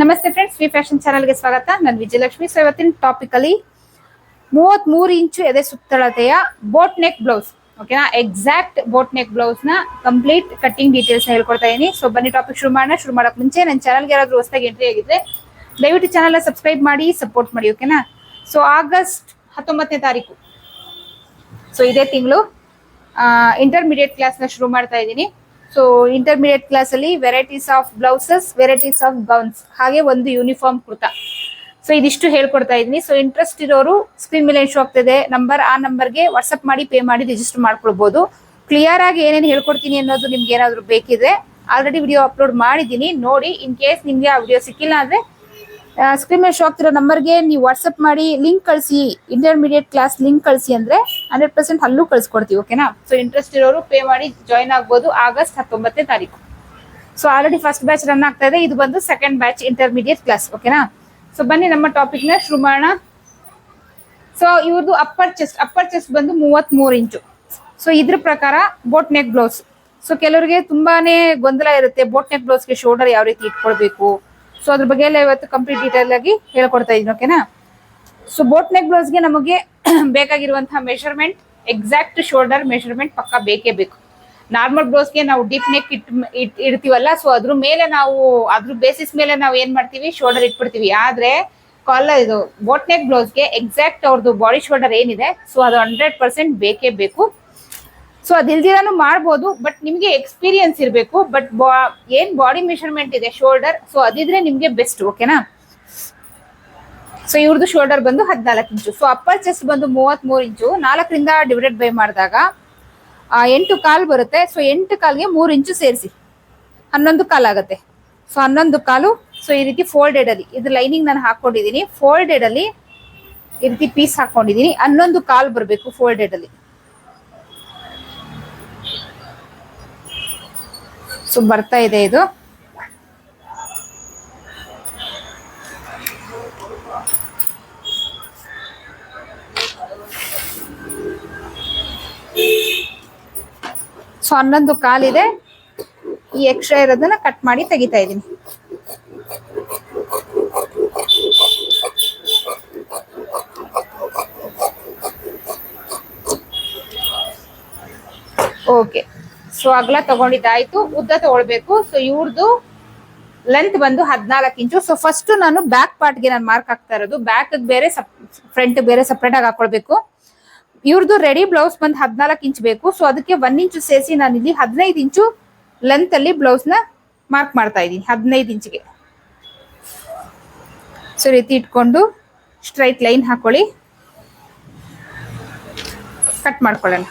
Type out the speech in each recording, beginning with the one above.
ನಮಸ್ತೆ friends V fashion ಚಾನಲ್ಗೆ ಸ್ವಾಗತ. ನಾನು ವಿಜಯಲಕ್ಷ್ಮಿ. ಸೊ ಇವತ್ತಿನ ಟಾಪಿಕ್ ಅಲ್ಲಿ ಮೂವತ್ ಮೂರು ಇಂಚು ಎದೆ ಸುತ್ತಳತೆಯ ಬೋಟ್ ನೆಕ್ ಬ್ಲೌಸ್ ಓಕೆನಾ ಎಕ್ಸಾಕ್ಟ್ ಬೋಟ್ ನೆಕ್ ಬ್ಲೌಸ್ನ ಕಂಪ್ಲೀಟ್ ಕಟ್ಟಿಂಗ್ ಡೀಟೇಲ್ಸ್ ಹೇಳ್ಕೊಡ್ತಾ ಇದೀನಿ. ಸೊ ಬನ್ನಿ ಟಾಪಿಕ್ ಶುರು ಮಾಡೋಣ. ಶುರು ಮಾಡಕ್ ಮುಂಚೆ ನನ್ನ ಚಾನಲ್ಗೆ ಯಾರಾದರೂ ಹೊಸದಾಗಿ ಎಂಟ್ರಿ ಆಗಿದ್ರೆ ದಯವಿಟ್ಟು ಚಾನಲ್ ಸಬ್ಸ್ಕ್ರೈಬ್ ಮಾಡಿ ಸಪೋರ್ಟ್ ಮಾಡಿ ಓಕೆನಾ ಸೊ ಆಗಸ್ಟ್ ಹತ್ತೊಂಬತ್ತನೇ ತಾರೀಕು. ಸೊ ಇದೇ ತಿಂಗಳು ಇಂಟರ್ಮೀಡಿಯೇಟ್ ಕ್ಲಾಸ್ನ ಶುರು ಮಾಡ್ತಾ ಇದ್ದೀನಿ ಸೊ ಇಂಟರ್ಮೀಡಿಯೇಟ್ ಕ್ಲಾಸ್ ಅಲ್ಲಿ varieties of blouses varieties of gowns ಹಾಗೆ ಒಂದು ಯೂನಿಫಾರ್ಮ್ ಕುರ್ತಾ. ಸೊ ಇದಿಷ್ಟು ಹೇಳ್ಕೊಡ್ತಾ ಇದ್ದೀನಿ ಸೊ ಇಂಟ್ರೆಸ್ಟ್ ಇರೋರು ಸ್ಕ್ರೀನ್ ಮೇಲೆ ಶೋ ಆಗ್ತಿದೆ. ನಂಬರ್ ಆ ನಂಬರ್ಗೆ ವಾಟ್ಸಪ್ ಮಾಡಿ ಪೇ ಮಾಡಿ ರಿಜಿಸ್ಟರ್ ಮಾಡ್ಕೊಳ್ಬಹುದು ಕ್ಲಿಯರ್ ಆಗಿ ಏನೇನು ಹೇಳ್ಕೊಡ್ತೀನಿ ಅನ್ನೋದು ನಿಮ್ಗೆ ಏನಾದ್ರು ಬೇಕಿದ್ರೆ ಆಲ್ರೆಡಿ ವಿಡಿಯೋ ಅಪ್ಲೋಡ್ ಮಾಡಿದ್ದೀನಿ. ನೋಡಿ ಇನ್ ಕೇಸ್ ನಿಮ್ಗೆ ಆ ವಿಡಿಯೋ ಸಿಕ್ಕಿಲ್ಲ ಅಂದ್ರೆ ಸ್ಕ್ರೀನ್ ಮೇಲೆ ಶೋ ಆಗ್ತಿರೋ ನಂಬರ್ಗೆ ನೀವು ವಾಟ್ಸಪ್ ಮಾಡಿ ಲಿಂಕ್ ಕಳಿಸಿ ಇಂಟರ್ಮೀಡಿಯೇಟ್ ಕ್ಲಾಸ್ ಲಿಂಕ್ ಕಳಿಸಿ ಅಂದ್ರೆ ಹಂಡ್ರೆಡ್ ಪರ್ಸೆಂಟ್ ಅಲ್ಲೂ ಕಳ್ಸಿಕೊಡ್ತೀವಿ ಓಕೆನಾ ಸೊ ಇಂಟ್ರೆಸ್ಟ್ ಇರೋರು ಪೇ ಮಾಡಿ ಜಾಯ್ನ್ ಆಗ್ಬೋದು ಆಗಸ್ಟ್ ಹತ್ತೊಂಬತ್ತನೇ ತಾರೀಕು. So already first batch run ಆಗ್ತಾ ಇದೆ. ಇದು ಬಂದು ಸೆಕೆಂಡ್ ಬ್ಯಾಚ್ ಇಂಟರ್ಮೀಡಿಯೇಟ್ ಕ್ಲಾಸ್ ಓಕೆನಾ ಸೊ ಬನ್ನಿ ನಮ್ಮ ಟಾಪಿಕ್ನ ಶುರು ಮಾಡೋಣ. ಸೊ ಇವ್ರದ್ದು ಅಪ್ಪರ್ ಚೆಸ್ಟ್ ಅಪ್ಪರ್ ಚೆಸ್ಟ್ ಬಂದು ಮೂವತ್ತ್ ಮೂರು ಇಂಚು. ಸೊ ಇದ್ರ ಪ್ರಕಾರ ಬೋಟ್ ನೆಕ್ ಬ್ಲೌಸ್ ಸೊ ಕೆಲವರಿಗೆ ತುಂಬಾನೇ ಗೊಂದಲ ಇರುತ್ತೆ ಬೋಟ್ ನೆಕ್ ಬ್ಲೌಸ್ಗೆ ಶೋಲ್ಡರ್ ಯಾವ ರೀತಿ ಇಟ್ಕೊಳ್ಬೇಕು? ಸೊ ಅದ್ರ ಬಗ್ಗೆ ಎಲ್ಲ ಇವತ್ತು ಕಂಪ್ಲೀಟ್ ಡೀಟೇಲ್ ಆಗಿ ಹೇಳ್ಕೊಡ್ತಾ ಇದೀನಿ ಓಕೆನಾ ಸೊ ಬೋಟ್ ನೆಕ್ ಬ್ಲೌಸ್ಗೆ ನಮಗೆ ಬೇಕಾಗಿರುವಂತಹ ಮೆಷರ್ಮೆಂಟ್ ಎಕ್ಸಾಕ್ಟ್ ಶೋಲ್ಡರ್ ಮೆಷರ್ಮೆಂಟ್ ಪಕ್ಕ ಬೇಕೇ ಬೇಕು. ನಾರ್ಮಲ್ ಬ್ಲೌಸ್ಗೆ ನಾವು ಡೀಪ್ ನೆಕ್ ಇಟ್ ಇಡ್ತೀವಲ್ಲ ಸೊ ಅದ್ರ ಮೇಲೆ ನಾವು, ಅದ್ರ ಬೇಸಿಸ್ ಮೇಲೆ ನಾವು ಏನ್ ಮಾಡ್ತೀವಿ? ಶೋಲ್ಡರ್ ಇಟ್ಬಿಡ್ತೀವಿ. ಆದ್ರೆ, ಕಾಲ ಇದು ಬೋಟ್ ನೆಕ್ ಬ್ಲೌಸ್ಗೆ ಎಕ್ಸಾಕ್ಟ್ ಅವ್ರದ್ದು ಬಾಡಿ ಶೋಲ್ಡರ್ ಏನಿದೆ ಸೊ ಅದು ಹಂಡ್ರೆಡ್ ಪರ್ಸೆಂಟ್ ಬೇಕೇ ಬೇಕು. ಸೊ ಅದಿಲ್ದಿರಾನು ಮಾಡ್ಬೋದು ಬಟ್ ನಿಮಗೆ ಎಕ್ಸ್ಪೀರಿಯನ್ಸ್ ಇರಬೇಕು ಬಟ್ ಏನ್ ಬಾಡಿ ಮೆಷರ್ಮೆಂಟ್ ಇದೆ ಶೋಲ್ಡರ್ ಸೊ ಅದಿದ್ರೆ ನಿಮಗೆ ಬೆಸ್ಟ್ ಓಕೆನಾ ಸೊ ಇವ್ರದ್ದು ಶೋಲ್ಡರ್ ಬಂದು ಹದಿನಾಲ್ಕು ಇಂಚು. ಸೊ ಅಪ್ಪರ್ ಚೆಸ್ಟ್ ಬಂದು ಮೂವತ್ತ್ ಮೂರು ಇಂಚು. ನಾಲ್ಕರಿಂದ ಡಿವೈಡೆಡ್ ಬೈ ಮಾಡಿದಾಗ ಎಂಟು ಕಾಲು ಬರುತ್ತೆ. ಸೊ ಎಂಟು ಕಾಲ್ಗೆ ಮೂರು ಇಂಚು ಸೇರಿಸಿ. ಹನ್ನೊಂದು ಕಾಲು ಆಗುತ್ತೆ. ಸೊ ಹನ್ನೊಂದು ಕಾಲು ಸೊ ಈ ರೀತಿ ಫೋಲ್ಡೆಡ್ ಅಲ್ಲಿ. ಇದು ಲೈನಿಂಗ್ ನಾನು ಹಾಕೊಂಡಿದ್ದೀನಿ ಫೋಲ್ಡೆಡ್ ಅಲ್ಲಿ ಈ ರೀತಿ ಪೀಸ್ ಹಾಕೊಂಡಿದ್ದೀನಿ ಹನ್ನೊಂದು ಕಾಲು ಬರಬೇಕು ಫೋಲ್ಡೆಡ್ ಅಲ್ಲಿ. ಸೊ ಬರ್ತಾ ಇದೆ ಇದು. ಸೊ ಹನ್ನೊಂದು ಕಾಲಿದೆ ಈ ಎಕ್ಸ್ಟ್ರಾ ಇರೋದನ್ನ ಕಟ್ ಮಾಡಿ ತೆಗಿತಾ ಇದ್ದೀನಿ. ಓಕೆ ಸೊ ಅಗ್ಲ ತಗೊಂಡಿದ್ದಾಯ್ತು, ಉದ್ದ ತಗೊಳ್ಬೇಕು. ಸೊ ಇವ್ರದ್ದು ಲೆಂತ್ ಬಂದು ಹದಿನಾಲ್ಕು ಇಂಚು. ಸೊ ಫಸ್ಟ್ ನಾನು ಬ್ಯಾಕ್ ಪಾರ್ಟ್ಗೆ ನಾನು ಮಾರ್ಕ್ ಹಾಕ್ತಾ ಇರೋದು. ಬ್ಯಾಕ್ ಬೇರೆ ಫ್ರಂಟ್ ಬೇರೆ ಸಪ್ರೇಟ್ ಆಗಿ ಹಾಕೊಳ್ಬೇಕು. ಇವ್ರದ್ದು ರೆಡಿ ಬ್ಲೌಸ್ ಬಂದು ಹದಿನಾಲ್ಕು ಇಂಚ್ ಬೇಕು. ಸೊ ಅದಕ್ಕೆ ಒನ್ ಇಂಚು ಸೇರಿಸಿ ನಾನು ಇಲ್ಲಿ ಹದಿನೈದು ಇಂಚು ಲೆಂತ್ ಅಲ್ಲಿ ಬ್ಲೌಸ್ನ ಮಾರ್ಕ್ ಮಾಡ್ತಾ ಇದ್ದೀನಿ, ಹದಿನೈದು ಇಂಚಿಗೆ. ಸೊ ರೀತಿ ಇಟ್ಕೊಂಡು ಸ್ಟ್ರೈಟ್ ಲೈನ್ ಹಾಕೊಳ್ಳಿ. ಕಟ್ ಮಾಡ್ಕೊಳ್ಳೋಣ.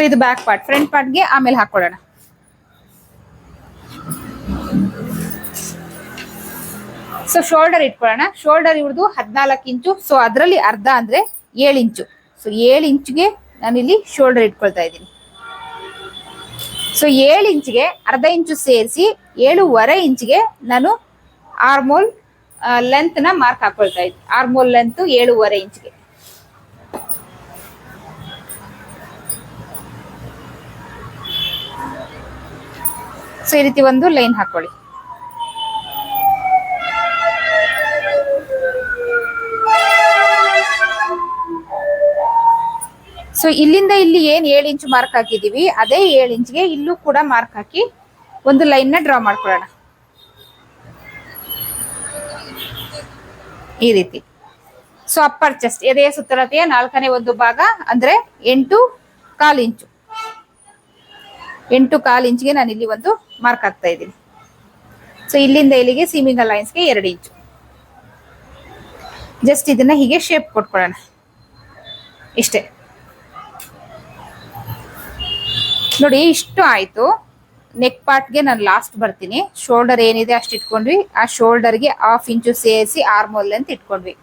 ಸೊ ಇದು ಬ್ಯಾಕ್ ಪಾರ್ಟ್ ಫ್ರಂಟ್ ಪಾರ್ಟ್ಗೆ ಆಮೇಲೆ ಹಾಕೊಳ್ಳೋಣ ಸೊ ಶೋಲ್ಡರ್ ಇಟ್ಕೊಳ್ಳೋಣ. ಶೋಲ್ಡರ್ ಇವ್ರದ್ದು ಹದಿನಾಲ್ಕು ಇಂಚು. ಸೊ ಅದರಲ್ಲಿ ಅರ್ಧ ಅಂದ್ರೆ ಏಳು ಇಂಚು. ಸೊ ಏಳು ಇಂಚಿಗೆ ನಾನಿಲ್ಲಿ ಶೋಲ್ಡರ್ ಇಟ್ಕೊಳ್ತಾ ಇದ್ದೀನಿ. ಸೊ ಏಳು ಇಂಚಿಗೆ ಅರ್ಧ ಇಂಚು ಸೇರಿಸಿ ಏಳುವರೆ ಇಂಚಿಗೆ ನಾನು ಆರ್ಮೋಲ್ ಲೆಂತ್ನ ಮಾರ್ಕ್ ಹಾಕೊಳ್ತಾ ಇದ್ದೀನಿ ಆರ್ಮೋಲ್ ಲೆಂತ್ ಏಳುವರೆ ಇಂಚಿಗೆ. ಸೊ, ಈ ರೀತಿ ಒಂದು ಲೈನ್ ಹಾಕೊಳ್ಳಿ. ಸೊ, ಇಲ್ಲಿಂದ ಇಲ್ಲಿ ಏನ್ ಏಳು ಇಂಚು ಮಾರ್ಕ್ ಹಾಕಿದೀವಿ, ಅದೇ ಏಳು ಇಂಚ್ಗೆ ಇಲ್ಲೂ ಕೂಡ ಮಾರ್ಕ್ ಹಾಕಿ ಒಂದು ಲೈನ್ನ ಡ್ರಾ ಮಾಡ್ಕೊಳ್ಳೋಣ. ಈ ರೀತಿ. ಸೊ, ಅಪ್ಪರ್ ಚೆಸ್ಟ್ ಎದೆಯ ಸುತ್ತಳತೆಯ ನಾಲ್ಕನೇ ಒಂದು ಭಾಗ ಅಂದ್ರೆ ಎಂಟು ಕಾಲು ಇಂಚು. ಎಂಟು ಕಾಲು ಇಂಚ್ಗೆ ನಾನು ಇಲ್ಲಿ ಒಂದು ಮಾರ್ಕ್ ಹಾಕ್ತಾ ಇದ್ದೀನಿ. ಸೊ ಇಲ್ಲಿಂದ ಇಲ್ಲಿಗೆ ಸೀಮಿಂಗ್ ಲೈನ್ಸ್ಗೆ ಎರಡು ಇಂಚು ಜಸ್ಟ್ ಇದನ್ನ ಹೀಗೆ ಶೇಪ್ ಕೊಟ್ಕೊಳ್ಳೋಣ. ಇಷ್ಟೇ. ನೋಡಿ, ಇಷ್ಟು ಆಯ್ತು. ನೆಕ್ ಪಾರ್ಟ್ಗೆ ನಾನು ಲಾಸ್ಟ್ ಬರ್ತೀನಿ. ಶೋಲ್ಡರ್ ಏನಿದೆ ಅಷ್ಟು ಇಟ್ಕೊಂಡ್ವಿ. ಆ ಶೋಲ್ಡರ್ಗೆ ಹಾಫ್ ಇಂಚು ಸೇರಿಸಿ ಆರ್ಮೋಲ್ ಅಂತ ಇಟ್ಕೊಂಡ್ವಿ.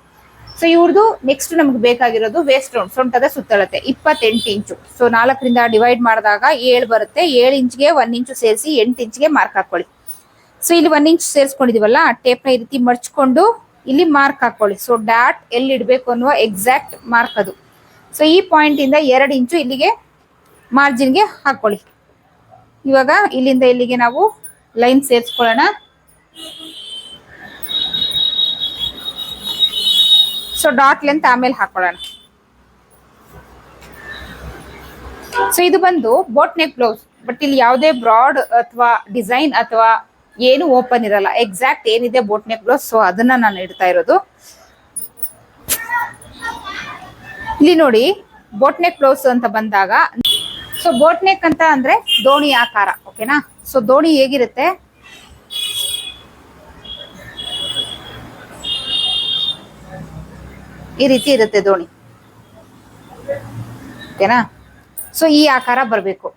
ಸೊ ಇವ್ರದ್ದು ನೆಕ್ಸ್ಟ್ ನಮ್ಗೆ ಬೇಕಾಗಿರೋದು ವೇಸ್ಟ್ ರೌಂಡ್ ಫ್ರಂಟ್ ಅದ ಸುತ್ತಳತೆ ಇಪ್ಪತ್ತೆಂಟು ಇಂಚು. ಸೊ ನಾಲ್ಕರಿಂದ ಡಿವೈಡ್ ಮಾಡಿದಾಗ ಏಳು ಬರುತ್ತೆ, ಏಳು ಇಂಚ್ಗೆ ಒನ್ ಇಂಚು ಸೇರಿಸಿ ಎಂಟು ಇಂಚ್ಗೆ ಮಾರ್ಕ್ ಹಾಕೊಳ್ಳಿ. ಸೊ ಇಲ್ಲಿ ಒನ್ ಇಂಚ್ ಸೇರಿಸ್ಕೊಂಡಿದೀವಲ್ಲ ಟೇಪ್ನ ಈ ರೀತಿ ಮರ್ಚ್ಕೊಂಡು ಇಲ್ಲಿ ಮಾರ್ಕ್ ಹಾಕೊಳ್ಳಿ. ಸೊ ಡಾಟ್ ಎಲ್ಲಿ ಇಡಬೇಕು ಅನ್ನುವ ಎಕ್ಸಾಕ್ಟ್ ಮಾರ್ಕ್ ಅದು. ಸೊ ಈ ಪಾಯಿಂಟ್ ಇಂದ ಎರಡು ಇಂಚು ಇಲ್ಲಿಗೆ ಮಾರ್ಜಿನ್ಗೆ ಹಾಕೊಳ್ಳಿ. ಇವಾಗ ಇಲ್ಲಿಂದ ಇಲ್ಲಿಗೆ ನಾವು ಲೈನ್ ಸೇರಿಸ್ಕೊಳ್ಳೋಣ. ಸೊ ಡಾಟ್ ಲೆಂತ್ ಆಮೇಲೆ ಹಾಕೊಳ್ಳೋಣ. ಸೊ ಇದು ಬಂದು ಬೋಟ್ ನೆಕ್ ಬ್ಲೌಸ್ ಬಟ್ ಇಲ್ಲಿ ಯಾವುದೇ ಬ್ರಾಡ್ ಅಥವಾ ಡಿಸೈನ್ ಅಥವಾ ಏನು ಓಪನ್ ಇರಲ್ಲ. ಎಕ್ಸಾಕ್ಟ್ ಏನಿದೆ ಬೋಟ್ ನೆಕ್ ಬ್ಲೌಸ್ ಸೊ ಅದನ್ನ ನಾನು ಇಡ್ತಾ ಇರೋದು. ಇಲ್ಲಿ ನೋಡಿ ಬೋಟ್ ನೆಕ್ ಬ್ಲೌಸ್ ಅಂತ ಬಂದಾಗ ಸೊ ಬೋಟ್ ನೆಕ್ ಅಂತ ಅಂದ್ರೆ ದೋಣಿ ಆಕಾರ ಓಕೆನಾ ಸೊ ದೋಣಿ ಹೇಗಿರುತ್ತೆ? ಈ ರೀತಿ ಇರುತ್ತೆ ದೋಣಿ. ಓಕೆನಾ? ಸೊ ಈ ಆಕಾರ ಬರಬೇಕು.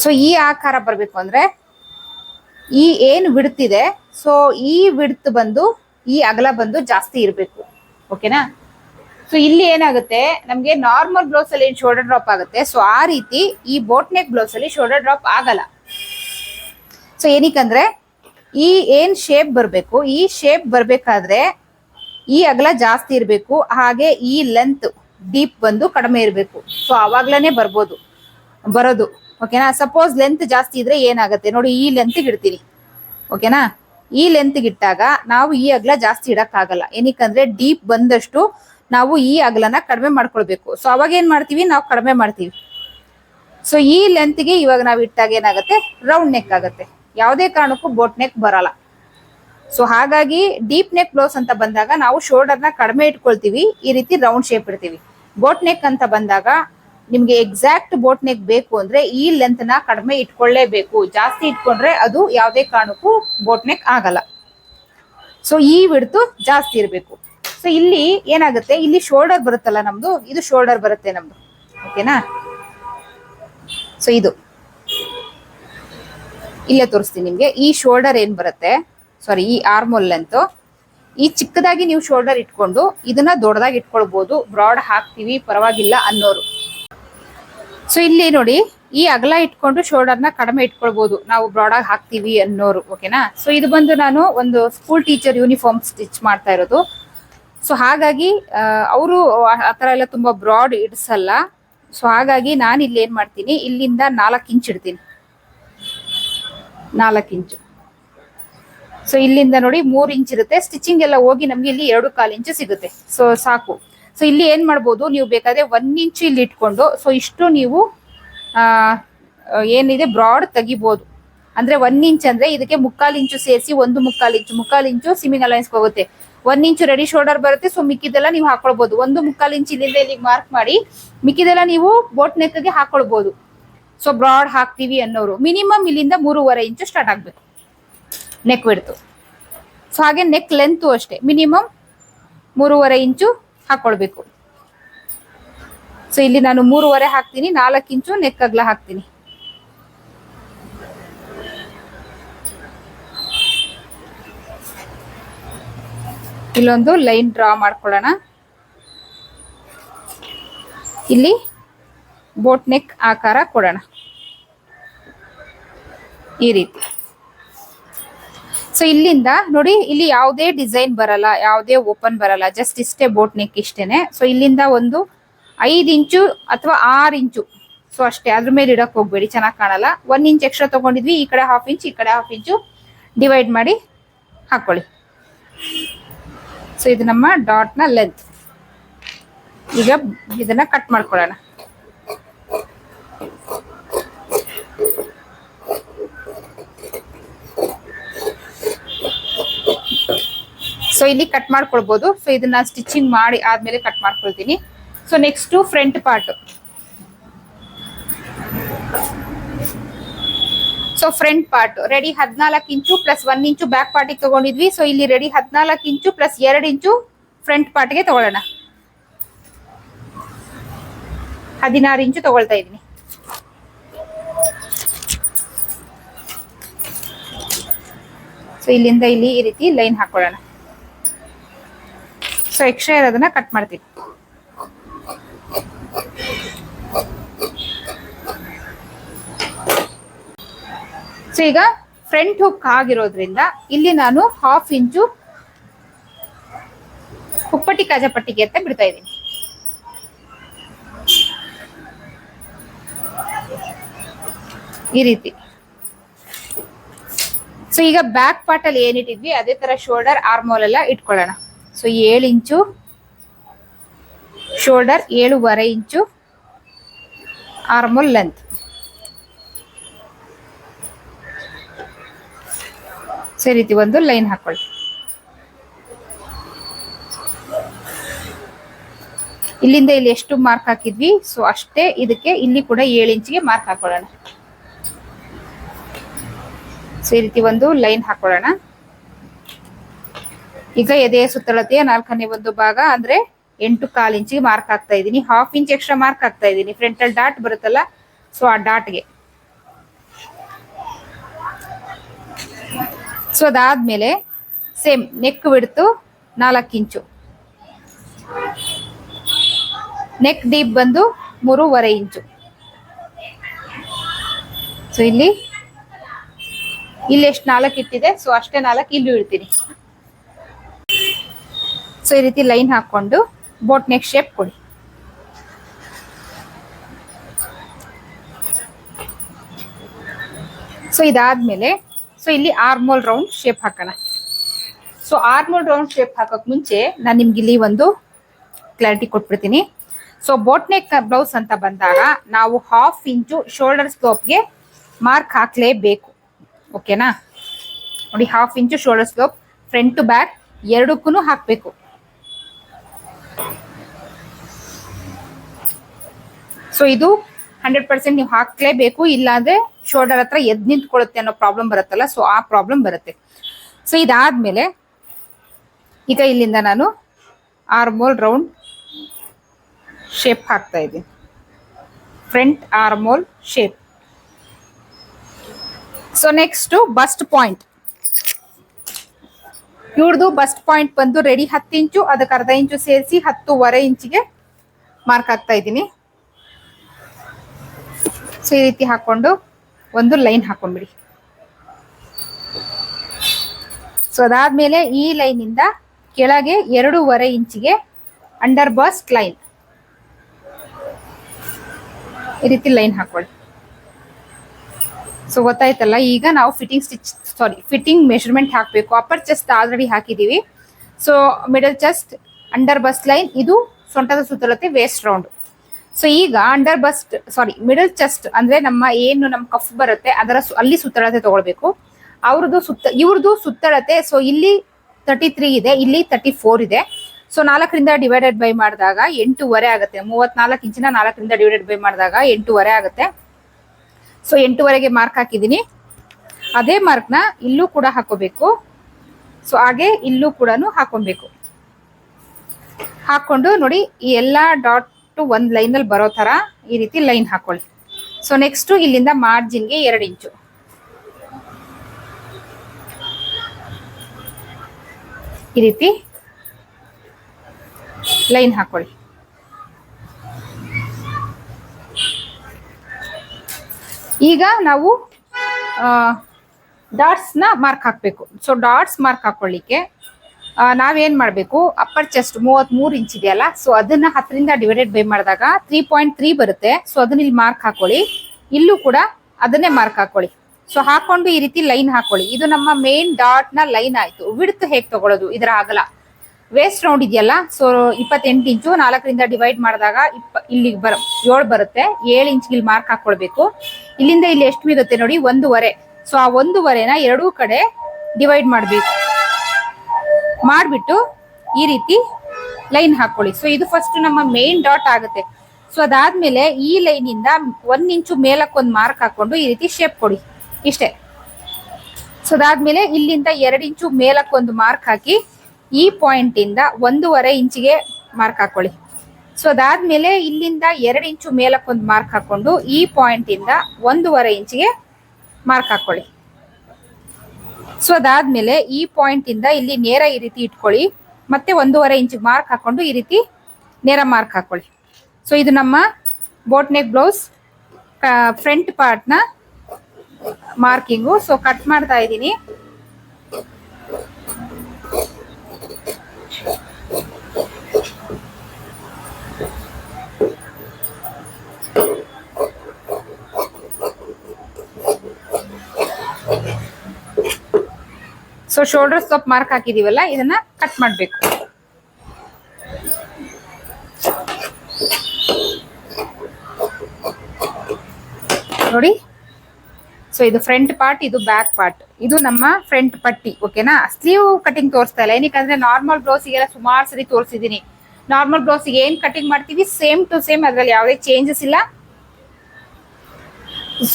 ಸೊ ಈ ಆಕಾರ ಬರಬೇಕು ಅಂದ್ರೆ ಈ ಏನು ಬಿಡ್ತಿದೆ ಸೊ ಈ ವಿಡ್ತ್ ಬಂದು, ಈ ಅಗಲ ಬಂದು ಜಾಸ್ತಿ ಇರಬೇಕು. ಓಕೆನಾ? ಸೊ ಇಲ್ಲಿ ಏನಾಗುತ್ತೆ, ನಮಗೆ ನಾರ್ಮಲ್ ಬ್ಲೌಸ್ ಅಲ್ಲಿ ಶೋಲ್ಡರ್ ಡ್ರಾಪ್ ಆಗುತ್ತೆ. ಸೊ ಆ ರೀತಿ ಈ ಬೋಟ್ ನೆಕ್ ಬ್ಲೌಸ್ ಅಲ್ಲಿ ಶೋಲ್ಡರ್ ಡ್ರಾಪ್ ಆಗಲ್ಲ. ಸೊ ಏನಕ್ಕಂದ್ರೆ ಈ ಏನ್ ಶೇಪ್ ಬರಬೇಕು, ಈ ಶೇಪ್ ಬರ್ಬೇಕಾದ್ರೆ ಈ ಅಗಲ ಜಾಸ್ತಿ ಇರಬೇಕು, ಹಾಗೆ ಈ ಲೆಂತ್ ಡೀಪ್ ಬಂದು ಕಡಿಮೆ ಇರಬೇಕು. ಸೊ ಅವಾಗ್ಲೇ ಬರ್ಬೋದು, ಬರೋದು ಓಕೆನಾ ಸಪೋಸ್ ಲೆಂತ್ ಜಾಸ್ತಿ ಇದ್ರೆ ಏನಾಗುತ್ತೆ? ನೋಡಿ, ಈ ಲೆಂತ್ಗೆ ಇಡ್ತೀನಿ ಓಕೆನಾ ಈ ಲೆಂತ್ಗೆ ಇಟ್ಟಾಗ ನಾವು ಈ ಅಗಲ ಜಾಸ್ತಿ ಇಡಕ್ಕಾಗಲ್ಲ. ಏನಕ್ಕಂದ್ರೆ ಡೀಪ್ ಬಂದಷ್ಟು ನಾವು ಈ ಅಗಲನ ಕಡಿಮೆ ಮಾಡ್ಕೊಳ್ಬೇಕು. ಸೊ ಅವಾಗ ಏನ್ ಮಾಡ್ತೀವಿ? ನಾವು ಕಡಿಮೆ ಮಾಡ್ತೀವಿ. ಸೊ ಈ ಲೆಂತ್ಗೆ ಇವಾಗ ನಾವು ಇಟ್ಟಾಗ ಏನಾಗುತ್ತೆ? ರೌಂಡ್ ನೆಕ್ ಆಗುತ್ತೆ. ಯಾವುದೇ ಕಾರಣಕ್ಕೂ ಬೋಟ್ ನೆಕ್ ಬರಲ್ಲ. ಸೊ ಹಾಗಾಗಿ ಡೀಪ್ ನೆಕ್ ಬ್ಲೌಸ್ ಅಂತ ಬಂದಾಗ ನಾವು ಶೋಲ್ಡರ್ನ ಕಡಿಮೆ ಇಟ್ಕೊಳ್ತೀವಿ, ಈ ರೀತಿ ರೌಂಡ್ ಶೇಪ್ ಇಡ್ತೀವಿ. ಬೋಟ್ ನೆಕ್ ಅಂತ ಬಂದಾಗ ನಿಮ್ಗೆ ಎಕ್ಸಾಕ್ಟ್ ಬೋಟ್ ನೆಕ್ ಬೇಕು ಅಂದ್ರೆ ಈ ಲೆಂತ್ನ ಕಡಿಮೆ ಇಟ್ಕೊಳ್ಳೇಬೇಕು ಜಾಸ್ತಿ ಇಟ್ಕೊಂಡ್ರೆ ಅದು ಯಾವುದೇ ಕಾರಣಕ್ಕೂ ಬೋಟ್ ನೆಕ್ ಆಗಲ್ಲ. ಸೊ ಈ ವಿಡ್ತು ಜಾಸ್ತಿ ಇರಬೇಕು. ಸೊ ಇಲ್ಲಿ ಏನಾಗುತ್ತೆ? ಇಲ್ಲಿ ಶೋಲ್ಡರ್ ಬರುತ್ತಲ್ಲ ನಮ್ದು, ಇದು ಶೋಲ್ಡರ್ ಬರುತ್ತೆ ನಮ್ದು. ಓಕೆನಾ ಸೊ ಇದು. ಇಲ್ಲೇ ತೋರಿಸ್ತೀನಿ ನಿಮ್ಗೆ. ಈ ಶೋಲ್ಡರ್ ಏನ್ ಬರುತ್ತೆ? ಸಾರಿ ಈ ಆರ್ಮೋಲ್ ಅಂತೂ. ಈ ಚಿಕ್ಕದಾಗಿ ನೀವು ಶೋಲ್ಡರ್ ಇಟ್ಕೊಂಡು ಇದನ್ನ ದೊಡ್ಡದಾಗಿ ಇಟ್ಕೊಳ್ಬಹುದು ಬ್ರಾಡ್ ಹಾಕ್ತಿವಿ ಪರವಾಗಿಲ್ಲ ಅನ್ನೋರು. ಸೊ ಇಲ್ಲಿ ನೋಡಿ, ಈ ಅಗಲ ಇಟ್ಕೊಂಡು ಶೋಲ್ಡರ್ನ ಕಡಿಮೆ ಇಟ್ಕೊಳ್ಬಹುದು ನಾವು ಬ್ರಾಡಾಗಿ ಹಾಕ್ತಿವಿ ಅನ್ನೋರು ಓಕೆನಾ ಸೊ ಇದು ಬಂದು ನಾನು ಒಂದು ಸ್ಕೂಲ್ ಟೀಚರ್ ಯೂನಿಫಾರ್ಮ್ ಸ್ಟಿಚ್ ಮಾಡ್ತಾ ಇರೋದು. ಸೊ ಹಾಗಾಗಿ ಅವರು ಆ ಥರ ಎಲ್ಲ ತುಂಬಾ ಬ್ರಾಡ್ ಇಡ್ಸಲ್ಲ. ಸೊ ಹಾಗಾಗಿ ನಾನು ಇಲ್ಲಿ ಏನು ಮಾಡ್ತೀನಿ? ಇಲ್ಲಿಂದ ನಾಲ್ಕು ಇಂಚ್ ಇಡ್ತೀನಿ. ನಾಲ್ಕು ಇಂಚು ಸೊ ಇಲ್ಲಿಂದ ನೋಡಿ ಮೂರು ಇಂಚ್ ಇರುತ್ತೆ. ಸ್ಟಿಚಿಂಗ್ ಎಲ್ಲ ಹೋಗಿ ನಮ್ಗೆ ಇಲ್ಲಿ ಎರಡು ಕಾಲು ಇಂಚು ಸಿಗುತ್ತೆ. ಸೊ ಸಾಕು. ಸೊ ಇಲ್ಲಿ ಏನ್ ಮಾಡ್ಬೋದು? ನೀವು ಬೇಕಾದ್ರೆ ಒನ್ ಇಂಚು ಇಲ್ಲಿ ಇಟ್ಕೊಂಡು ಸೊ ಇಷ್ಟು ನೀವು ಏನಿದೆ ಬ್ರಾಡ್ ತೆಗಿಬೋದು. ಅಂದ್ರೆ ಒನ್ ಇಂಚ್ ಅಂದ್ರೆ ಇದಕ್ಕೆ ಮುಕ್ಕಾಲ್ ಇಂಚು ಸೇರಿಸಿ ಒಂದು ಮುಕ್ಕಾಲ್ ಇಂಚು ಮುಕ್ಕಾಲ್ ಇಂಚು ಸಿಮಿಂಗ್ ಅಲೈನ್ಸ್ ಹೋಗುತ್ತೆ. ಒನ್ ಇಂಚು ರೆಡಿ ಶೋಲ್ಡರ್ ಬರುತ್ತೆ ಸೊ ಮಿಕ್ಕಿದೆಲ್ಲ ನೀವು ಹಾಕೊಳ್ಬಹುದು ಒಂದು ಮುಕ್ಕಾಲು ಇಂಚ್ ಇಲ್ಲಿಂದ ಇಲ್ಲಿಗೆ ಮಾರ್ಕ್ ಮಾಡಿ, ಮಿಕ್ಕಿದೆಲ್ಲ ನೀವು ಬೋಟ್ ನೆಕ್ಗೆ ಹಾಕೊಳ್ಬಹುದು ಸೊ ಬ್ರಾಡ್ ಹಾಕ್ತೀವಿ ಅನ್ನೋರು. ಮಿನಿಮಮ್ ಇಲ್ಲಿಂದ ಮೂರುವರೆ ಇಂಚು ಸ್ಟಾರ್ಟ್ ಆಗ್ಬೇಕು. ನೆಕ್ ಬಿಡ್ತು ಸೊ ಹಾಗೆ ನೆಕ್ ಲೆಂತು ಅಷ್ಟೇ. ಮಿನಿಮಮ್ ಮೂರುವರೆ ಇಂಚು ಹಾಕೊಳ್ಬೇಕು. ಸೊ ಇಲ್ಲಿ ನಾನು ಮೂರುವರೆ ಹಾಕ್ತೀನಿ, ನಾಲ್ಕು ಇಂಚು ನೆಕ್ ಅಗ್ಲ ಹಾಕ್ತೀನಿ. ಇಲ್ಲೊಂದು ಲೈನ್ ಡ್ರಾ ಮಾಡ್ಕೊಳ್ಳೋಣ. ಇಲ್ಲಿ ಬೋಟ್ ನೆಕ್ ಆಕಾರ ಕೊಡೋಣ. ಈ ರೀತಿ. ಸೊ ಇಲ್ಲಿಂದ ನೋಡಿ, ಇಲ್ಲಿ ಯಾವುದೇ ಡಿಸೈನ್ ಬರಲ್ಲ, ಯಾವುದೇ ಓಪನ್ ಬರಲ್ಲ ಜಸ್ಟ್ ಇಷ್ಟೇ ಬೋಟ್ ನೆಕ್ ಇಷ್ಟೇನೆ. ಸೊ ಇಲ್ಲಿಂದ ಒಂದು ಐದು ಇಂಚು ಅಥವಾ ಆರು ಇಂಚು. ಸೊ ಅಷ್ಟೇ, ಅದ್ರ ಮೇಲೆ ಇಡಕ್ ಹೋಗ್ಬೇಡಿ, ಚೆನ್ನಾಗಿ ಕಾಣಲ್ಲ. ಒನ್ ಇಂಚ್ ಎಕ್ಸ್ಟ್ರಾ ತಗೊಂಡಿದ್ವಿ, ಈ ಕಡೆ ಹಾಫ್ ಇಂಚ್ ಈ ಕಡೆ ಹಾಫ್ ಇಂಚು ಡಿವೈಡ್ ಮಾಡಿ ಹಾಕೊಳ್ಳಿ. ಸೊ ಇದು ನಮ್ಮ ಡಾಟ್ನ ಲೆಂತ್ ಈಗ ಇದನ್ನ ಕಟ್ ಮಾಡ್ಕೊಳ್ಳೋಣ. ಸೊ ಇಲ್ಲಿ ಕಟ್ ಮಾಡ್ಕೊಳ್ಬಹುದು ಸೊ ಇದನ್ನ ಸ್ಟಿಚಿಂಗ್ ಮಾಡಿ ಆದ್ಮೇಲೆ ಕಟ್ ಮಾಡ್ಕೊಳ್ತೀನಿ. So next front part so front part ready ಹದಿನಾಲ್ಕು ಇಂಚು ಪ್ಲಸ್ ಒನ್ ಇಂಚು ಬ್ಯಾಕ್ ಪಾರ್ಟಿಗೆ ತಗೊಂಡಿದ್ವಿ. ಸೊ ಇಲ್ಲಿ ರೆಡಿ ಹದಿನಾಲ್ಕು ಇಂಚು ಪ್ಲಸ್ ಎರಡು ಇಂಚು ಫ್ರಂಟ್ ಪಾರ್ಟ್ಗೆ ತಗೊಳ್ಳೋಣ. ಹದಿನಾರು ಇಂಚು ತಗೊಳ್ತಾ ಇದ್ದೀನಿ. ಸೊ ಇಲ್ಲಿಂದ ಇಲ್ಲಿ ಈ ರೀತಿ ಲೈನ್ ಹಾಕೊಳ್ಳೋಣ. ಸೊ ಎಕ್ಸ್ಟ್ರಾ ಇರೋದನ್ನ ಕಟ್ ಮಾಡ್ತೀನಿ ಸೊ ಈಗ ಫ್ರಂಟ್ ಹುಕ್ ಆಗಿರೋದ್ರಿಂದ ಇಲ್ಲಿ ನಾನು ಹಾಫ್ ಇಂಚು ಹುಪ್ಪಟ್ಟಿ ಕಾಜಪಟ್ಟಿಗೆ ಅಂತ ಬಿಡ್ತಾ ಇದ್ದೀನಿ. ಈ ರೀತಿ. ಸೊ ಈಗ ಬ್ಯಾಕ್ ಪಾರ್ಟ್ ಅಲ್ಲಿ ಏನಿಟ್ಟಿದ್ವಿ, ಅದೇ ತರ ಶೋಲ್ಡರ್ ಆರ್ಮೋಲ್ ಎಲ್ಲ ಇಟ್ಕೊಳ್ಳೋಣ. ಸೊ ಏಳು ಇಂಚು ಶೋಲ್ಡರ್ ಏಳುವರೆ ಇಂಚು ಆರ್ಮೋಲ್ ಲೆಂತ್ ಸೊ ಈ ರೀತಿ ಒಂದು ಲೈನ್ ಹಾಕೊಳ್ಳಿ. ಇಲ್ಲಿಂದ ಇಲ್ಲಿ ಎಷ್ಟು ಮಾರ್ಕ್ ಹಾಕಿದ್ವಿ? ಸೊ ಅಷ್ಟೇ ಇದಕ್ಕೆ ಇಲ್ಲಿ ಕೂಡ ಏಳು ಇಂಚಿಗೆ ಮಾರ್ಕ್ ಹಾಕೊಳ್ಳೋಣ. ಸೊ ಈ ರೀತಿ ಒಂದು ಲೈನ್ ಹಾಕೊಳ್ಳೋಣ. ಈಗ ಎದೆಯ ಸುತ್ತಳತೆಯ ನಾಲ್ಕನೇ ಒಂದು ಭಾಗ ಅಂದ್ರೆ ಎಂಟು ಕಾಲು ಇಂಚಿಗೆ ಮಾರ್ಕ್ ಆಗ್ತಾ ಇದ್ದೀನಿ. ಹಾಫ್ ಇಂಚ್ ಎಕ್ಸ್ಟ್ರಾ ಮಾರ್ಕ್ ಆಗ್ತಾ ಇದ್ದೀನಿ. ಫ್ರಂಟಲ್ ಡಾಟ್ ಬರುತ್ತಲ್ಲ ಸೊ ಆ ಡಾಟ್ಗೆ ಸೊ ಅದಾದ್ಮೇಲೆ ಸೇಮ್ ನೆಕ್ ಬಿಡ್ತು ನಾಲ್ಕು ಇಂಚು ನೆಕ್ ಡೀಪ್ ಬಂದು ಮೂರುವರೆ ಇಂಚು ಸೊ ಇಲ್ಲಿ ಇಲ್ಲಿ ಎಷ್ಟು ನಾಲ್ಕು ಇಟ್ಟಿದೆ? ಸೊ ಅಷ್ಟೇ ನಾಲ್ಕು ಇಲ್ಲೂ ಇಡ್ತೀನಿ. ಸೊ ಈ ರೀತಿ ಲೈನ್ ಹಾಕೊಂಡು ಬೋಟ್ ನೆಕ್ ಶೇಪ್ ಕೊಡಿ. ಸೊ ಇದಾದ್ಮೇಲೆ, ಸೊ ಇಲ್ಲಿ ಆರ್ಮೋಲ್ ರೌಂಡ್ ಶೇಪ್ ಹಾಕೋಣ. ಸೊ ಆರ್ಮೋಲ್ ರೌಂಡ್ ಶೇಪ್ ಹಾಕೋಕ್ ಮುಂಚೆ ನಾನು ನಿಮ್ಗೆ ಇಲ್ಲಿ ಒಂದು ಕ್ಲಾರಿಟಿ ಕೊಟ್ಬಿಡ್ತೀನಿ. ಸೊ ಬೋಟ್ ನೆಕ್ ಬ್ಲೌಸ್ ಅಂತ ಬಂದಾಗ ನಾವು ಹಾಫ್ ಇಂಚು ಶೋಲ್ಡರ್ ಸ್ಲೋಪ್ಗೆ ಮಾರ್ಕ್ ಹಾಕಲೇಬೇಕು. ಓಕೆನಾ? ನೋಡಿ, half inch shoulder slope, front to back ಎರಡಕ್ಕೂ ಹಾಕಬೇಕು. ಸೊ ಇದು ಹಂಡ್ರೆಡ್ ಪರ್ಸೆಂಟ್ ನೀವು ಹಾಕ್ಲೇಬೇಕು, ಇಲ್ಲಾಂದ್ರೆ ಶೋಲ್ಡರ್ ಹತ್ರ ಎದ್ ನಿಂತ್ಕೊಳ್ಳುತ್ತೆ ಅನ್ನೋ ಪ್ರಾಬ್ಲಮ್ ಬರುತ್ತಲ್ಲ ಸೊ ಆ ಪ್ರಾಬ್ಲಮ್ ಬರುತ್ತೆ. ಸೊ ಇದಾದ್ಮೇಲೆ ಈಗ ಇಲ್ಲಿಂದ ನಾನು ಆರ್ಮೋಲ್ ರೌಂಡ್ ಶೇಪ್ ಹಾಕ್ತಾ ಇದ್ದೀನಿ. Front armhole shape so next bust point ಇವ್ರದ್ದು ಬಸ್ಟ್ ಪಾಯಿಂಟ್ ಬಂದು ರೆಡಿ ಹತ್ತು ಇಂಚು ಅದಕ್ಕೆ ಅರ್ಧ ಇಂಚು ಸೇರಿಸಿ ಹತ್ತೂವರೆ ಇಂಚಿಗೆ ಮಾರ್ಕ್ ಹಾಕ್ತಾ ಇದ್ದೀನಿ. ಸೊ ಈ ರೀತಿ ಹಾಕೊಂಡು ಒಂದು ಲೈನ್ ಹಾಕೊಂಡ್ಬಿಡಿ. ಸೊ ಅದಾದ್ಮೇಲೆ ಈ ಲೈನ್ ಇಂದ ಕೆಳಗೆ ಎರಡೂವರೆ ಇಂಚಿಗೆ ಅಂಡರ್ ಬಸ್ಟ್ ಲೈನ್. ಈ ರೀತಿ ಲೈನ್ ಹಾಕೊಳ್ಳಿ. ಸೊ ಗೊತ್ತಾಯ್ತಲ್ಲ, ಈಗ ನಾವು fitting stitch, sorry, fitting measurement ಹಾಕಬೇಕು. ಅಪ್ಪರ್ ಚೆಸ್ಟ್ ಆಲ್ರೆಡಿ ಹಾಕಿದ್ದೀವಿ so middle chest, under bust line, ಇದು ಸೊಂಟದ ಸುತ್ತಲತ್ತೆ ವೇಸ್ಟ್ ರೌಂಡ್. ಸೊ ಈಗ under bust sorry middle chest ಅಂದ್ರೆ ನಮ್ಮ ಏನು ನಮ್ಮ ಕಫ್ ಬರುತ್ತೆ, ಅದರ ಅಲ್ಲಿ ಸುತ್ತಳತೆ ತಗೊಳ್ಬೇಕು. ಅವ್ರದ್ದು ಸುತ್ತ, ಇವ್ರದ್ದು ಸುತ್ತಳತೆ ಸೊ ಇಲ್ಲಿ ತರ್ಟಿ ತ್ರೀ ಇದೆ, ಇಲ್ಲಿ ತರ್ಟಿ ಫೋರ್ ಇದೆ. ಸೊ ನಾಲ್ಕರಿಂದ ಡಿವೈಡೆಡ್ ಬೈ ಮಾಡಿದಾಗ ಎಂಟೂವರೆ ಆಗುತ್ತೆ. ಮೂವತ್ನಾಲ್ಕು ಇಂಚಿನ ನಾಲ್ಕರಿಂದ ಡಿವೈಡೆಡ್ ಬೈ ಮಾಡಿದಾಗ ಎಂಟೂವರೆ ಆಗುತ್ತೆ. ಸೊ ಎಂಟೂವರೆಗೆ ಮಾರ್ಕ್ ಹಾಕಿದ್ದೀನಿ. ಅದೇ ಮಾರ್ಕ್ನ ಇಲ್ಲೂ ಕೂಡ ಹಾಕೋಬೇಕು. ಸೊ ಹಾಗೆ ಇಲ್ಲೂ ಕೂಡ ಹಾಕೊಬೇಕು ಹಾಕೊಂಡು ನೋಡಿ ಈ ಎಲ್ಲ ಡಾಟ್ ಒಂದ್ ಲೈನ್ ಅಲ್ಲಿ ಬರೋ ತರ ಈ ರೀತಿ ಲೈನ್ ಹಾಕೊಳ್ಳಿ. ಸೊ ನೆಕ್ಸ್ಟ್ ಇಲ್ಲಿಂದ ಮಾರ್ಜಿನ್ಗೆ ಎರಡು ಇಂಚು ಈ ರೀತಿ ಲೈನ್ ಹಾಕೊಳ್ಳಿ. ಈಗ ನಾವು ಡಾಟ್ಸ್ನ ಮಾರ್ಕ್ ಹಾಕ್ಬೇಕು. ಸೊ ಡಾಟ್ಸ್ ಮಾರ್ಕ್ ಹಾಕೊಳ್ಳಿಕ್ಕೆ ನಾವೇನ್ ಮಾಡ್ಬೇಕು? ಅಪ್ಪರ್ ಚೆಸ್ಟ್ ಮೂವತ್ ಮೂರ್ ಇಂಚ್ ಇದೆಯಲ್ಲ ಸೊ ಅದನ್ನ ಹತ್ತರಿಂದ ಡಿವೈಡೆಡ್ ಬೈ ಮಾಡಿದಾಗ ತ್ರೀ ಪಾಯಿಂಟ್ ತ್ರೀ ಬರುತ್ತೆ. ಸೊ ಅದನ್ನ ಇಲ್ಲಿ ಮಾರ್ಕ್ ಹಾಕೊಳ್ಳಿ. ಇಲ್ಲೂ ಕೂಡ ಅದನ್ನೇ ಮಾರ್ಕ್ ಹಾಕೊಳ್ಳಿ. ಸೊ ಹಾಕೊಂಡು ಈ ರೀತಿ ಲೈನ್ ಹಾಕೊಳ್ಳಿ. ಇದು ನಮ್ಮ ಮೇನ್ ಡಾಟ್ನ ಲೈನ್ ಆಯ್ತು. ವಿಡ್ತ್ ಹೇಗ್ ತಗೊಳ್ಳೋದು ಇದರ ಆಗಲ್ಲ. ವೇಸ್ಟ್ ರೌಂಡ್ ಇದೆಯಲ್ಲ ಸೊ ಇಪ್ಪತ್ತೆಂಟು ಇಂಚು ನಾಲ್ಕರಿಂದ ಡಿವೈಡ್ ಮಾಡಿದಾಗ ಇಪ್ಪ ಇಲ್ಲಿಗೆ ಬರ, ಏಳು ಬರುತ್ತೆ. ಏಳು ಇಂಚ್ ಇಲ್ಲಿ ಮಾರ್ಕ್ ಹಾಕೊಳ್ಬೇಕು. ಇಲ್ಲಿಂದ ಇಲ್ಲಿ ಎಷ್ಟು ಇರುತ್ತೆ ನೋಡಿ, ಒಂದೂವರೆ. ಸೊ ಆ ಒಂದೂವರೆನ ಎರಡೂ ಕಡೆ ಡಿವೈಡ್ ಮಾಡಬೇಕು. ಮಾಡ್ಬಿಟ್ಟು ಈ ರೀತಿ ಲೈನ್ ಹಾಕೊಳ್ಳಿ. ಸೊ ಇದು ಫಸ್ಟ್ ನಮ್ಮ ಮೇನ್ ಡಾಟ್ ಆಗುತ್ತೆ. ಸೊ ಅದಾದ್ಮೇಲೆ ಈ ಲೈನ್ ಇಂದ ಒಂದ್ ಇಂಚು ಮೇಲಕ್ಕೊಂದು ಮಾರ್ಕ್ ಹಾಕೊಂಡು ಈ ರೀತಿ ಶೇಪ್ ಕೊಡಿ. ಇಷ್ಟೇ. ಸೊ ಅದಾದ್ಮೇಲೆ ಇಲ್ಲಿಂದ ಎರಡು ಇಂಚು ಮೇಲಕ್ಕೊಂದು ಮಾರ್ಕ್ ಹಾಕಿ ಈ ಪಾಯಿಂಟ್ ಇಂದ ಒಂದೂವರೆ ಇಂಚಿಗೆ ಮಾರ್ಕ್ ಹಾಕೊಳ್ಳಿ. ಸೊ ಅದಾದ್ಮೇಲೆ ಇಲ್ಲಿಂದ ಎರಡು ಇಂಚು ಮೇಲಕ್ಕೊಂದು ಮಾರ್ಕ್ ಹಾಕೊಂಡು ಈ ಪಾಯಿಂಟ್ ಇಂದ ಒಂದೂವರೆ ಇಂಚಿಗೆ ಮಾರ್ಕ್ ಹಾಕೊಳ್ಳಿ. ಸೊ ಅದಾದ್ಮೇಲೆ ಈ ಪಾಯಿಂಟ್ ಇಂದ ಇಲ್ಲಿ ನೇರ ಈ ರೀತಿ ಇಟ್ಕೊಳ್ಳಿ. ಮತ್ತೆ ಒಂದೂವರೆ ಇಂಚ್ ಮಾರ್ಕ್ ಹಾಕೊಂಡು ಈ ರೀತಿ ನೇರ ಮಾರ್ಕ್ ಹಾಕೊಳ್ಳಿ. ಸೊ ಇದು ನಮ್ಮ ಬೋಟ್ ನೆಕ್ ಬ್ಲೌಸ್ ಫ್ರಂಟ್ ಪಾರ್ಟ್ನ ಮಾರ್ಕಿಂಗು ಸೊ ಕಟ್ ಮಾಡ್ತಾ ಇದ್ದೀನಿ. ಸೊ ಶೋಲ್ಡರ್ ಸ್ವಲ್ಪ ಮಾರ್ಕ್ ಹಾಕಿದೀವಲ್ಲ, ಇದನ್ನ ಕಟ್ ಮಾಡಬೇಕು. ನೋಡಿ. ಸೊ ಇದು ಫ್ರಂಟ್ ಪಾರ್ಟ್ ಇದು ಬ್ಯಾಕ್ ಪಾರ್ಟ್ ಇದು ನಮ್ಮ ಫ್ರಂಟ್ ಪಟ್ಟಿ ಓಕೆನಾ ಸ್ಲೀವ್ ಕಟಿಂಗ್ ತೋರಿಸ್ತಾ ಇಲ್ಲ. ಏನಕ್ಕಂದ್ರೆ ನಾರ್ಮಲ್ ಬ್ಲೌಸಿಗೆಲ್ಲ ಸುಮಾರು ಸರಿ ತೋರಿಸಿದೀನಿ ನಾರ್ಮಲ್ ಬ್ಲೌಸಿಗೆ ಏನ್ ಕಟಿಂಗ್ ಮಾಡ್ತೀವಿ ಸೇಮ್ ಟು ಸೇಮ್ ಅದರಲ್ಲಿ ಯಾವುದೇ ಚೇಂಜಸ್ ಇಲ್ಲ.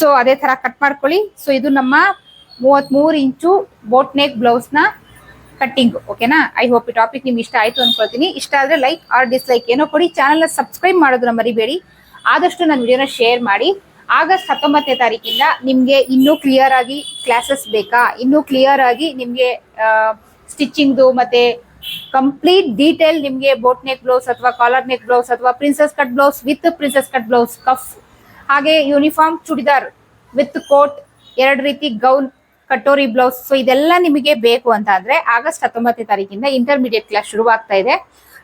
ಸೊ ಅದೇ ತರ ಕಟ್ ಮಾಡ್ಕೊಳ್ಳಿ. ಸೊ ಇದು ನಮ್ಮ ಮೂವತ್ಮೂರು ಇಂಚು ಬೋಟ್ ನೆಕ್ ಬ್ಲೌಸ್ನ ಕಟ್ಟಿಂಗ್ ಓಕೆನಾ ಐ ಹೋಪ್ ಈ ಟಾಪಿಕ್ ನಿಮ್ಗೆ ಇಷ್ಟ ಆಯ್ತು ಅನ್ಕೊಳ್ತೀನಿ. ಇಷ್ಟ ಆದ್ರೆ ಲೈಕ್ ಆರ್ ಡಿಸ್ಲೈಕ್ ಏನೋ ಕೊಡಿ. ಚಾನಲ್ ಸಬ್ಸ್ಕ್ರೈಬ್ ಮಾಡೋದನ್ನ ಮರಿಬೇಡಿ. ಆದಷ್ಟು ನನ್ನ ವಿಡಿಯೋನ ಶೇರ್ ಮಾಡಿ. ಆಗಸ್ಟ್ ಹತ್ತೊಂಬತ್ತನೇ ತಾರೀಕಿಂದ ನಿಮಗೆ ಇನ್ನೂ ಕ್ಲಿಯರ್ ಆಗಿ ಕ್ಲಾಸಸ್ ಬೇಕಾ? ಇನ್ನೂ ಕ್ಲಿಯರ್ ಆಗಿ ನಿಮ್ಗೆ ಸ್ಟಿಚಿಂಗ್ದು ಮತ್ತೆ ಕಂಪ್ಲೀಟ್ ಡೀಟೇಲ್ ನಿಮಗೆ ಬೋಟ್ ನೆಕ್ ಬ್ಲೌಸ್ ಅಥವಾ ಕಾಲರ್ ನೆಕ್ ಬ್ಲೌಸ್ ಅಥವಾ princess cut blouse with princess cut blouse cuff ಹಾಗೆ ಯೂನಿಫಾರ್ಮ್ ಚುಡಿದಾರ್ ವಿತ್ ಕೋಟ್ ಎರಡು ರೀತಿ ಗೌನ್ ಕಟೋರಿ ಬ್ಲೌಸ್ ಸೊ ಇದೆಲ್ಲ ನಿಮಗೆ ಬೇಕು ಅಂತ ಅಂದ್ರೆ ಆಗಸ್ಟ್ ಹತ್ತೊಂಬತ್ತನೇ ತಾರೀಕಿಂದ ಇಂಟರ್ಮೀಡಿಯೇಟ್ ಕ್ಲಾಸ್ ಶುರುವಾಗ್ತಾ ಇದೆ.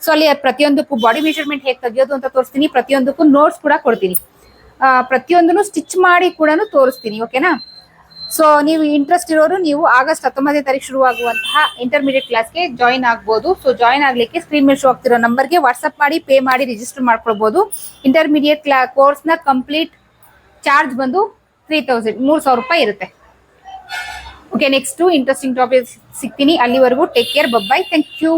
ಸೊ ಅಲ್ಲಿ ಪ್ರತಿಯೊಂದಕ್ಕೂ ಬಾಡಿ ಮೆಷರ್ಮೆಂಟ್ ಹೇಗೆ ತೆಗೆಯೋದು ಅಂತ ತೋರಿಸ್ತೀನಿ. ಪ್ರತಿಯೊಂದಕ್ಕೂ ನೋಟ್ಸ್ ಕೂಡ ಕೊಡ್ತೀನಿ. ಪ್ರತಿಯೊಂದನ್ನು ಸ್ಟಿಚ್ ಮಾಡಿ ಕೂಡ ತೋರಿಸ್ತೀನಿ ಓಕೆನಾ ಸೊ ನೀವು ಇಂಟ್ರೆಸ್ಟ್ ಇರೋರು ನೀವು ಆಗಸ್ಟ್ ಹತ್ತೊಂಬತ್ತನೇ ತಾರೀಕು ಶುರುವಾಗುವಂತಹ ಇಂಟರ್ಮೀಡಿಯೇಟ್ ಕ್ಲಾಸ್ಗೆ ಜಾಯಿನ್ ಆಗ್ಬೋದು. ಸೊ ಜಾಯಿನ್ ಆಗಲಿಕ್ಕೆ ಸ್ಕ್ರೀನ್ ಮೇಲೆ ಶೋ ಆಗ್ತಿರೋ ನಂಬರ್ಗೆ ವಾಟ್ಸಪ್ ಮಾಡಿ ಪೇ ಮಾಡಿ ರಿಜಿಸ್ಟರ್ ಮಾಡ್ಕೊಳ್ಬೋದು. ಇಂಟರ್ಮೀಡಿಯೇಟ್ ಕ್ಲಾ ಕೋರ್ಸ್ನ ಕಂಪ್ಲೀಟ್ ಚಾರ್ಜ್ ಬಂದು ತ್ರೀ ತೌಸಂಡ್ ಮೂರು ಸಾವಿರ ರೂಪಾಯಿ ಇರುತ್ತೆ. ಓಕೆ ನೆಕ್ಸ್ಟ್ ಇಂಟ್ರೆಸ್ಟಿಂಗ್ ಟಾಪಿಕ್ ಸಿಗ್ತೀನಿ. ಅಲ್ಲಿವರೆಗೂ take care bye bye thank you